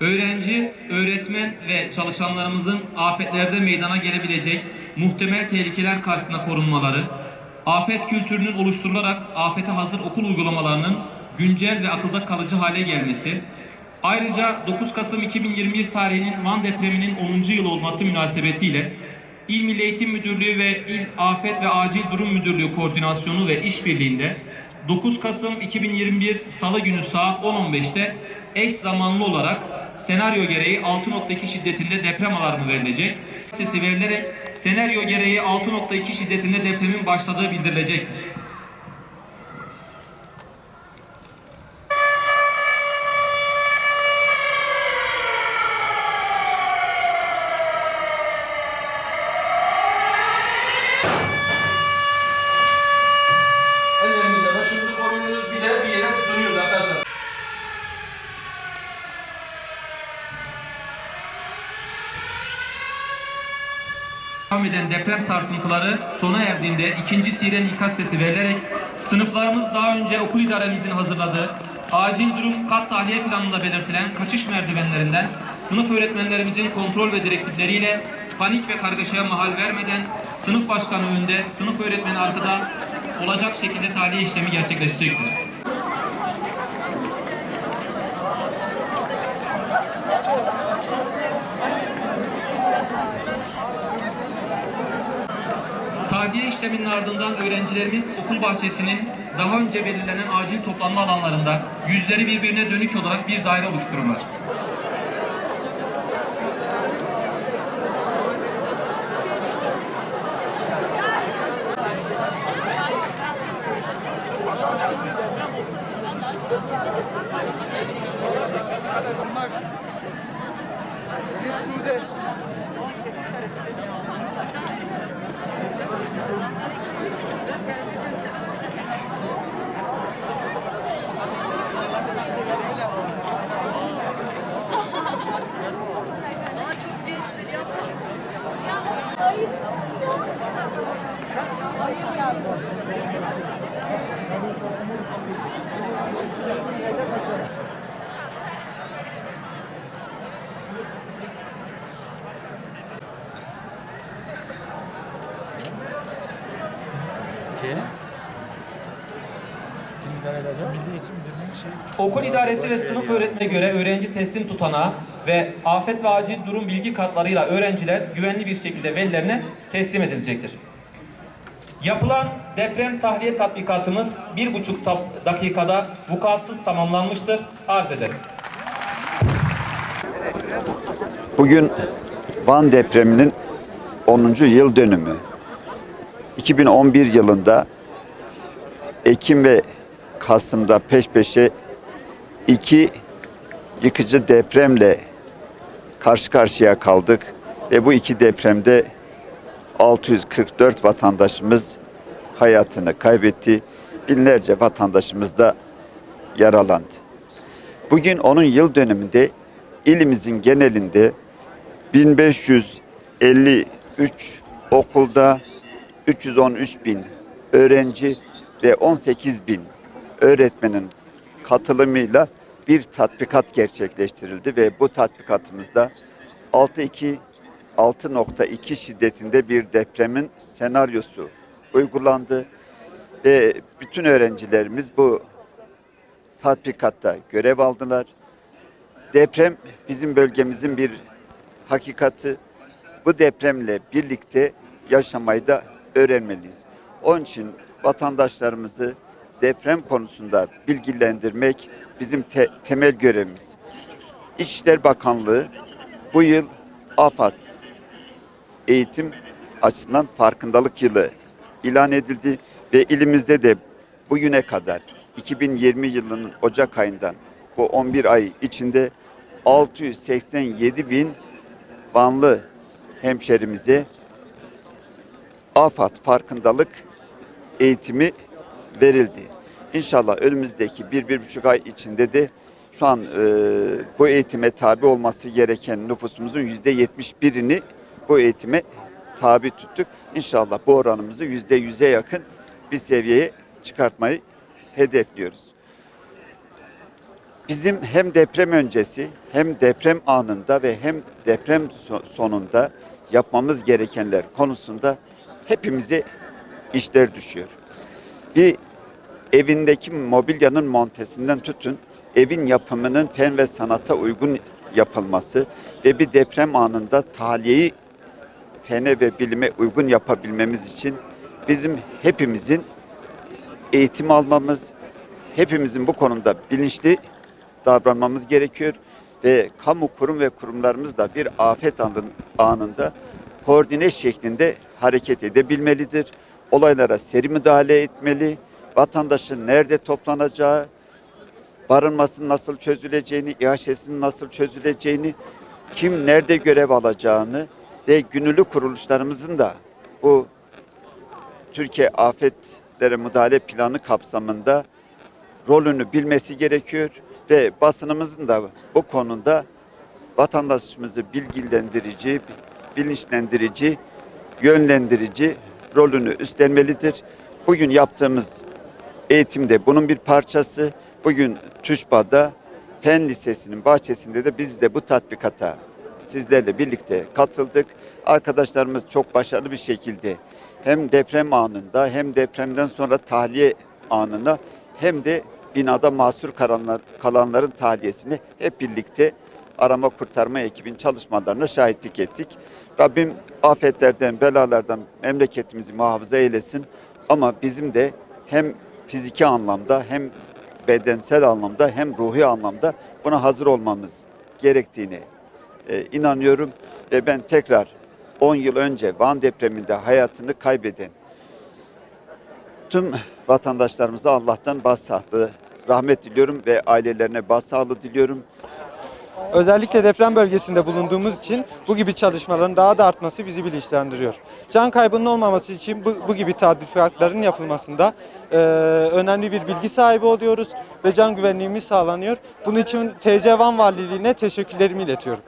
Öğrenci, öğretmen ve çalışanlarımızın afetlerde meydana gelebilecek muhtemel tehlikeler karşısında korunmaları, afet kültürünün oluşturularak afete hazır okul uygulamalarının güncel ve akılda kalıcı hale gelmesi, ayrıca 9 Kasım 2021 tarihinin Van depreminin 10. yıl olması münasebetiyle İl Milli Eğitim Müdürlüğü ve İl Afet ve Acil Durum Müdürlüğü koordinasyonu ve işbirliğinde 9 Kasım 2021 Salı günü saat 10.15'te eş zamanlı olarak senaryo gereği 6.2 şiddetinde deprem alarmı verilecek. Sesi verilerek senaryo gereği 6.2 şiddetinde depremin başladığı bildirilecektir. Devam eden deprem sarsıntıları sona erdiğinde ikinci siren ikaz sesi verilerek sınıflarımız daha önce okul idaremizin hazırladığı acil durum kat tahliye planında belirtilen kaçış merdivenlerinden sınıf öğretmenlerimizin kontrol ve direktifleriyle panik ve kargaşaya mahal vermeden sınıf başkanı önde, sınıf öğretmeni arkada olacak şekilde tahliye işlemi gerçekleşecektir. Tahliye işleminin ardından öğrencilerimiz okul bahçesinin daha önce belirlenen acil toplanma alanlarında yüzleri birbirine dönük olarak bir daire oluştururlar. Okul idaresi ve sınıf öğretmene göre öğrenci teslim tutanağı ve afet ve acil durum bilgi kartlarıyla öğrenciler güvenli bir şekilde velilerine teslim edilecektir. Yapılan deprem tahliye tatbikatımız bir buçuk dakikada vukuatsız tamamlanmıştır. Arz ederim. Bugün Van depreminin 10. yıl dönümü. 2011 yılında Ekim ve Kasım'da peş peşe iki yıkıcı depremle karşı karşıya kaldık ve bu iki depremde 644 vatandaşımız hayatını kaybetti. Binlerce vatandaşımız da yaralandı. Bugün onun yıl dönümünde ilimizin genelinde 1553 okulda 313 bin öğrenci ve 18 bin öğretmenin katılımıyla bir tatbikat gerçekleştirildi ve bu tatbikatımızda 6.2 6.2 şiddetinde bir depremin senaryosu uygulandı ve bütün öğrencilerimiz bu tatbikatta görev aldılar. Deprem bizim bölgemizin bir hakikati. Bu depremle birlikte yaşamayı da öğrenmeliyiz. Onun için vatandaşlarımızı deprem konusunda bilgilendirmek bizim te- temel görevimiz. İçişleri Bakanlığı bu yıl AFAD eğitim açısından farkındalık yılı ilan edildi ve ilimizde de bugüne kadar 2020 yılının Ocak ayından bu 11 ay içinde 687 bin Vanlı hemşerimize AFAD farkındalık eğitimi verildi. İnşallah önümüzdeki bir, bir buçuk ay içinde de şu an e, bu eğitime tabi olması gereken nüfusumuzun yüzde yetmiş birini bu eğitime tabi tuttuk. İnşallah bu oranımızı yüzde yüze yakın bir seviyeye çıkartmayı hedefliyoruz. Bizim hem deprem öncesi hem deprem anında ve hem deprem so- sonunda yapmamız gerekenler konusunda hepimize işler düşüyor. Bir evindeki mobilyanın montesinden tutun, evin yapımının fen ve sanata uygun yapılması ve bir deprem anında tahliyeyi fene ve bilime uygun yapabilmemiz için bizim hepimizin eğitim almamız, hepimizin bu konuda bilinçli davranmamız gerekiyor ve kamu kurum ve kurumlarımız da bir afet anın- anında koordine şeklinde hareket edebilmelidir. Olaylara seri müdahale etmeli. Vatandaşın nerede toplanacağı, barınmasının nasıl çözüleceğini, İHŞ'sinin nasıl çözüleceğini, kim nerede görev alacağını ve gönüllü kuruluşlarımızın da bu Türkiye Afetlere Müdahale Planı kapsamında rolünü bilmesi gerekiyor ve basınımızın da bu konuda vatandaşımızı bilgilendirici, bilinçlendirici, yönlendirici rolünü üstlenmelidir. Bugün yaptığımız eğitimde bunun bir parçası. Bugün TÜŞBA'da Fen Lisesi'nin bahçesinde de biz de bu tatbikata sizlerle birlikte katıldık. Arkadaşlarımız çok başarılı bir şekilde hem deprem anında hem depremden sonra tahliye anına hem de binada mahsur kalanlar, kalanların tahliyesini hep birlikte arama kurtarma ekibin çalışmalarına şahitlik ettik. Rabbim afetlerden, belalardan memleketimizi muhafaza eylesin. Ama bizim de hem fiziki anlamda hem bedensel anlamda hem ruhi anlamda buna hazır olmamız gerektiğini e, inanıyorum. Ve ben tekrar 10 yıl önce Van depreminde hayatını kaybeden tüm vatandaşlarımıza Allah'tan başsağlığı, rahmet diliyorum ve ailelerine başsağlığı diliyorum. Özellikle deprem bölgesinde bulunduğumuz için bu gibi çalışmaların daha da artması bizi bilinçlendiriyor. Can kaybının olmaması için bu, bu gibi tatbikatların yapılmasında eee, önemli bir bilgi sahibi oluyoruz ve can güvenliğimiz sağlanıyor. Bunun için TC Van Valiliğine teşekkürlerimi iletiyorum.